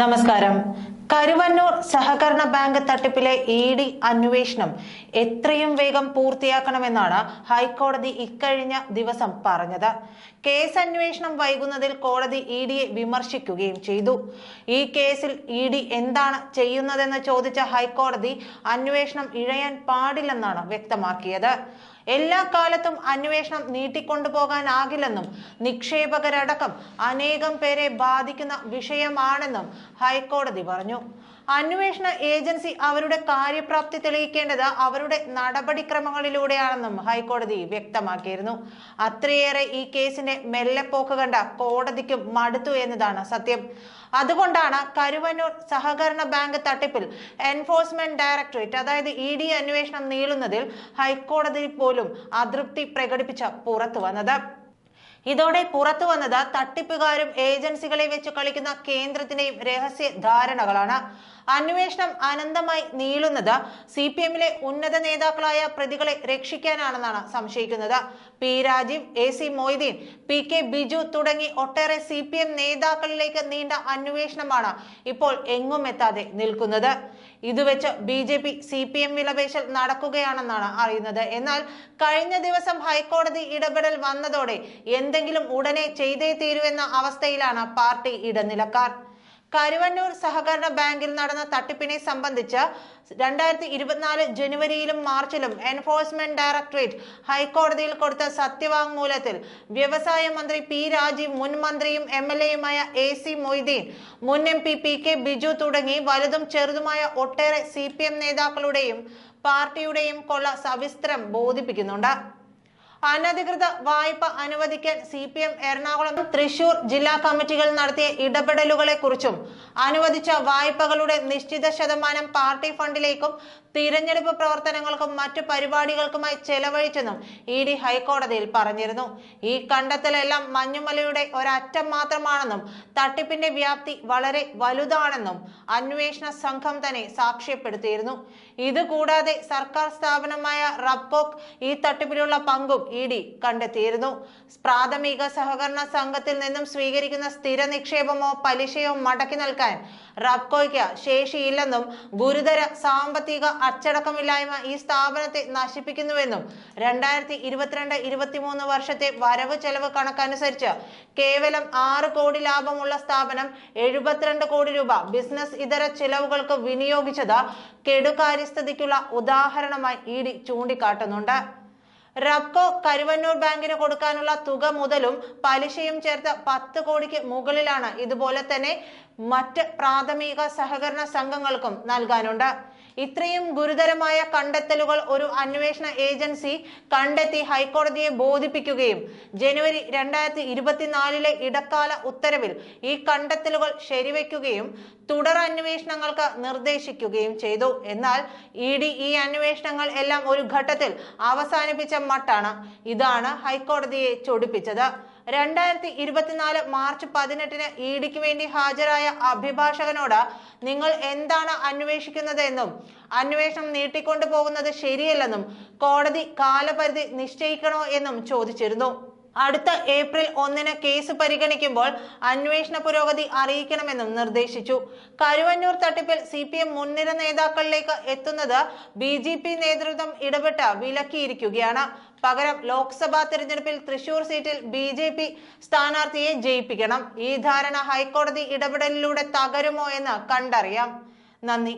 നമസ്കാരം. കരുവന്നൂർ സഹകരണ bank തട്ടിപ്പിലെ E D അന്വേഷണം എത്രയും വേഗം പൂർത്തിയാക്കണമെന്നാണ് ഹൈക്കോടതി ഇക്കഴിഞ്ഞ ദിവസം പറഞ്ഞത്. കേസ് അന്വേഷണം വൈകുന്നതിൽ കോടതി ഇ ഡിയെ വിമർശിക്കുകയും ചെയ്തു. ഈ കേസിൽ ഇ ഡി എന്താണ് ചെയ്യുന്നതെന്ന് ചോദിച്ച ഹൈക്കോടതി അന്വേഷണം ഇഴയാൻ പാടില്ലെന്നാണ് വ്യക്തമാക്കിയത്. എല്ലാ കാലത്തും അന്വേഷണം നീട്ടിക്കൊണ്ടുപോകാനാകില്ലെന്നും നിക്ഷേപകരടക്കം അനേകം പേരെ ബാധിക്കുന്ന വിഷയമാണെന്നും ഹൈക്കോടതി പറഞ്ഞു. അന്വേഷണ ഏജൻസി അവരുടെ കാര്യപ്രാപ്തി തെളിയിക്കേണ്ടത് അവരുടെ നടപടിക്രമങ്ങളിലൂടെയാണെന്നും ഹൈക്കോടതി വ്യക്തമാക്കിയിരുന്നു. അത്രയേറെ ഈ കേസിന്റെ മെല്ലെപ്പോക്ക് കണ്ട കോടതിക്കും മടുത്തു എന്നതാണ് സത്യം. അതുകൊണ്ടാണ് കരുവന്നൂർ സഹകരണ ബാങ്ക് തട്ടിപ്പിൽ എൻഫോഴ്സ്മെന്റ് ഡയറക്ടറേറ്റ് അതായത് ഇ ഡി അന്വേഷണം നീളുന്നതിൽ ഹൈക്കോടതി പോലും അതൃപ്തി പ്രകടിപ്പിച്ച പുറത്തു വന്നത്. ഇതോടെ പുറത്തു വന്നത് തട്ടിപ്പുകാരും ഏജൻസികളെ വെച്ച് കളിക്കുന്ന കേന്ദ്രത്തിന്റെയും രഹസ്യ ധാരണകളാണ്. അന്വേഷണം അനന്തമായി നീളുന്നത് സി പി എമ്മിലെ ഉന്നത നേതാക്കളായ പ്രതികളെ രക്ഷിക്കാനാണെന്നാണ് സംശയിക്കുന്നത്. P Rajeev A C Moideen P K Biju തുടങ്ങി ഒട്ടേറെ സി പി എം നേതാക്കളിലേക്ക് നീണ്ട അന്വേഷണമാണ് ഇപ്പോൾ എങ്ങും എത്താതെ നിൽക്കുന്നത്. ഇത് വെച്ച് B J P C P M വിലപേശൽ നടക്കുകയാണെന്നാണ് അറിയുന്നത്. എന്നാൽ കഴിഞ്ഞ ദിവസം ഹൈക്കോടതി ഇടപെടൽ വന്നതോടെ എന്തെങ്കിലും ഉടനെ ചെയ്തേ തീരുവെന്ന അവസ്ഥയിലാണ് പാർട്ടി ഇടനിലക്കാർ. കരുവന്നൂർ സഹകരണ ബാങ്കിൽ നടന്ന തട്ടിപ്പിനെ സംബന്ധിച്ച് രണ്ടായിരത്തി ഇരുപത്തിനാല് ജനുവരിയിലും മാർച്ചിലും എൻഫോഴ്സ്മെന്റ് ഡയറക്ടറേറ്റ് ഹൈക്കോടതിയിൽ കൊടുത്ത സത്യവാങ്മൂലത്തിൽ വ്യവസായ മന്ത്രി പി രാജീവ് മുൻ മന്ത്രിയും എം എൽ എയുമായ എ സി മൊയ്തീൻ മുൻ M P P K Biju തുടങ്ങി വലുതും ചെറുതുമായ ഒട്ടേറെ സി പി എം നേതാക്കളുടെയും പാർട്ടിയുടെയും കൊള്ള സവിസ്തരം ബോധിപ്പിക്കുന്നുണ്ട്. അനധികൃത വായ്പ അനുവദിക്കാൻ C P M Ernakulam Thrissur ജില്ലാ കമ്മിറ്റികൾ നടത്തിയ ഇടപെടലുകളെ കുറിച്ചും അനുവദിച്ച വായ്പകളുടെ നിശ്ചിത ശതമാനം പാർട്ടി ഫണ്ടിലേക്കും തിരഞ്ഞെടുപ്പ് പ്രവർത്തനങ്ങൾക്കും മറ്റു പരിപാടികൾക്കുമായി ചെലവഴിച്ചെന്നും ഇ ഡി ഹൈക്കോടതിയിൽ പറഞ്ഞിരുന്നു. ഈ കണ്ടെത്തലെല്ലാം മഞ്ഞുമലയുടെ ഒരറ്റം മാത്രമാണെന്നും തട്ടിപ്പിന്റെ വ്യാപ്തി വളരെ വലുതാണെന്നും അന്വേഷണ സംഘം തന്നെ സാക്ഷ്യപ്പെടുത്തിയിരുന്നു. ഇതുകൂടാതെ സർക്കാർ സ്ഥാപനമായ റബ്ബോക്ക് ഈ തട്ടിപ്പിലുള്ള പങ്കും ഇ ഡി കണ്ടെത്തിയിരുന്നു. പ്രാഥമിക സഹകരണ സംഘത്തിൽ നിന്നും സ്വീകരിക്കുന്ന സ്ഥിര നിക്ഷേപമോ പലിശയോ മടക്കി നൽകാൻ റബ്കോയ്ക്ക് ശേഷിയില്ലെന്നും ഗുരുതര സാമ്പത്തിക അച്ചടക്കമില്ലായ്മ ഈ സ്ഥാപനത്തെ നശിപ്പിക്കുന്നുവെന്നും രണ്ടായിരത്തി ഇരുപത്തിരണ്ട് ഇരുപത്തിമൂന്ന് വർഷത്തെ വരവ് ചെലവ് കണക്കനുസരിച്ച് കേവലം ആറ് കോടി ലാഭമുള്ള സ്ഥാപനം എഴുപത്തിരണ്ട് കോടി രൂപ ബിസിനസ് ഇതര ചിലവുകൾക്ക് വിനിയോഗിച്ചത് കെടുകാര്യസ്ഥതയ്ക്കുള്ള ഉദാഹരണമായി ഇ ഡി ചൂണ്ടിക്കാട്ടുന്നുണ്ട്. റബ്കോ കരുവന്നൂർ ബാങ്കിന് കൊടുക്കാനുള്ള തുക മുതലും പലിശയും ചേർത്ത് പത്ത് കോടിക്ക് മുകളിലാണ്. ഇതുപോലെ തന്നെ മറ്റ് പ്രാഥമിക സഹകരണ സംഘങ്ങൾക്കും നൽകാനുണ്ട്. ഇത്രയും ഗുരുതരമായ കണ്ടെത്തലുകൾ ഒരു അന്വേഷണ ഏജൻസി കണ്ടെത്തി ഹൈക്കോടതിയെ ബോധിപ്പിക്കുകയും ജനുവരി രണ്ടായിരത്തി ഇരുപത്തിനാലിലെ ഇടക്കാല ഉത്തരവിൽ ഈ കണ്ടെത്തലുകൾ ശരിവെക്കുകയും തുടർ അന്വേഷണങ്ങൾക്ക് നിർദ്ദേശിക്കുകയും ചെയ്തു. എന്നാൽ ഇ ഡി ഈ അന്വേഷണങ്ങൾ എല്ലാം ഒരു ഘട്ടത്തിൽ അവസാനിപ്പിച്ച മട്ടാണ്. ഇതാണ് ഹൈക്കോടതിയെ ചൊടിപ്പിച്ചത്. രണ്ടായിരത്തി ഇരുപത്തിനാല് മാർച്ച് പതിനെട്ടിന് ഇ ഡിക്ക് വേണ്ടി ഹാജരായ അഭിഭാഷകനോട് നിങ്ങൾ എന്താണ് അന്വേഷിക്കുന്നതെന്നും അന്വേഷണം നീട്ടിക്കൊണ്ടു പോകുന്നത് ശരിയല്ലെന്നും കോടതി കാലപരിധി നിശ്ചയിക്കണോ എന്നും ചോദിച്ചിരുന്നു. അടുത്ത ഏപ്രിൽ ഒന്നിന് കേസ് പരിഗണിക്കുമ്പോൾ അന്വേഷണ പുരോഗതി അറിയിക്കണമെന്നും നിർദ്ദേശിച്ചു. കരുവന്നൂർ തട്ടിപ്പിൽ സി പി എം മുൻനിര നേതാക്കളിലേക്ക് എത്തുന്നത് ബി ജെ പി നേതൃത്വം ഇടപെട്ട് വിലക്കിയിരിക്കുകയാണ്. പകരം ലോക്സഭാ തെരഞ്ഞെടുപ്പിൽ തൃശൂർ സീറ്റിൽ ബി ജെ പി സ്ഥാനാർത്ഥിയെ ജയിപ്പിക്കണം. ഈ ധാരണ ഹൈക്കോടതി ഇടപെടലിലൂടെ തകരുമോ എന്ന് കണ്ടറിയാം. നന്ദി.